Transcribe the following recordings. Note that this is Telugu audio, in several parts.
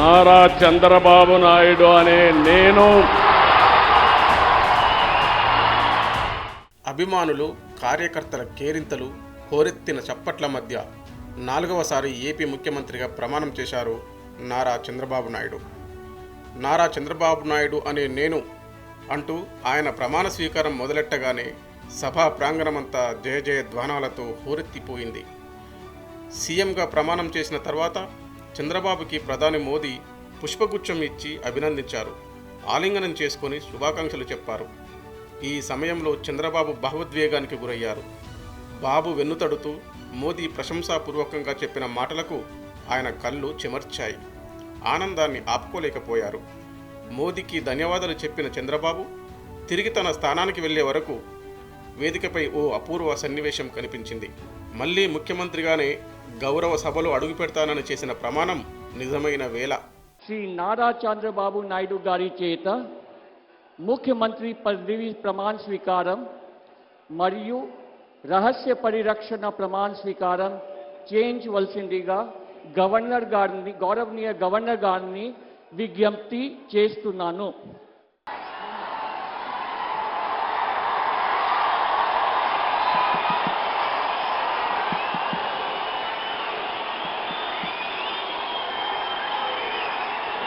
నారా చంద్రబాబు నాయుడు అనే నేను. అభిమానులు కార్యకర్తల కేరింతలు హోరెత్తిన చప్పట్ల మధ్య నాలుగవసారి ఏపీ ముఖ్యమంత్రిగా ప్రమాణం చేశారు నారా చంద్రబాబు నాయుడు. నారా చంద్రబాబు నాయుడు అనే నేను అంటూ ఆయన ప్రమాణ స్వీకారం మొదలెట్టగానే సభా ప్రాంగణమంతా జయ జయ ధ్వానాలతో హోరెత్తిపోయింది. సీఎంగా ప్రమాణం చేసిన తర్వాత చంద్రబాబుకి ప్రధాని మోదీ పుష్పగుచ్చం ఇచ్చి అభినందించారు. ఆలింగనం చేసుకొని శుభాకాంక్షలు చెప్పారు. ఈ సమయంలో చంద్రబాబు భావోద్వేగానికి గురయ్యారు. బాబు వెన్నుతడుతూ మోదీ ప్రశంసాపూర్వకంగా చెప్పిన మాటలకు ఆయన కళ్ళు చెమర్చాయి. ఆనందాన్ని ఆపుకోలేకపోయారు. మోదీకి ధన్యవాదాలు చెప్పిన చంద్రబాబు తిరిగి తన స్థానానికి వెళ్ళే వరకు వేదికపై ఓ అపూర్వ సన్నివేశం కనిపించింది. మళ్ళీ ముఖ్యమంత్రిగానే గౌరవ సభలో అడుగు పెడతానని చేసిన ప్రమాణం నిజమైన వేళ. శ్రీ నారా చంద్రబాబు నాయుడు గారి చేత ముఖ్యమంత్రి పదవి ప్రమాణ స్వీకారం మరియు రహస్య పరిరక్షణ ప్రమాణ స్వీకారం చేయించవలసిందిగా గవర్నర్ గారిని గౌరవనీయ గవర్నర్ గారిని విజ్ఞప్తి చేస్తున్నాను.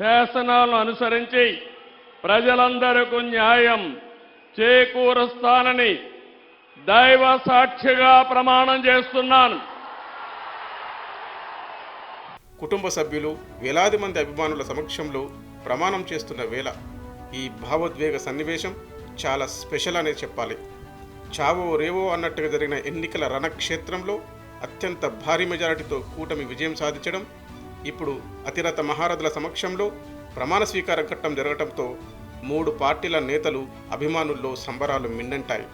శాసనాలను అనుసరించి ప్రజలందరకు న్యాయం చేకూరుస్తానని దైవ సాక్షిగా ప్రమాణం చేస్తున్నాను. కుటుంబ సభ్యులు వేలాది మంది అభిమానుల సమక్షంలో ప్రమాణం చేస్తున్న వేళ ఈ భావోద్వేగ సన్నివేశం చాలా స్పెషల్ అనే చెప్పాలి. చావో రేవో అన్నట్టుగా జరిగిన ఎన్నికల రణక్షేత్రంలో అత్యంత భారీ మెజారిటీతో కూటమి విజయం సాధించడం ఇప్పుడు అతిరథ మహారథుల సమక్షంలో ప్రమాణ స్వీకార ఘట్టం జరగటంతో మూడు పార్టీల నేతలు అభిమానుల్లో సంబరాలు మిన్నంటాయి.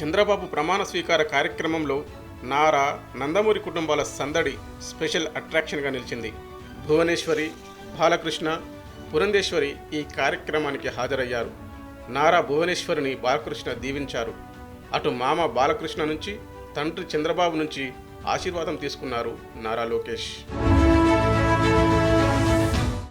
చంద్రబాబు ప్రమాణ స్వీకార కార్యక్రమంలో నారా నందమూరి కుటుంబాల సందడి స్పెషల్ అట్రాక్షన్గా నిలిచింది. భువనేశ్వరి బాలకృష్ణ పురంధేశ్వరి ఈ కార్యక్రమానికి హాజరయ్యారు. నారా భువనేశ్వరిని బాలకృష్ణ దీవించారు. అటు మామ బాలకృష్ణ నుంచి తండ్రి చంద్రబాబు నుంచి ఆశీర్వాదం తీసుకున్నారు నారా లోకేష్.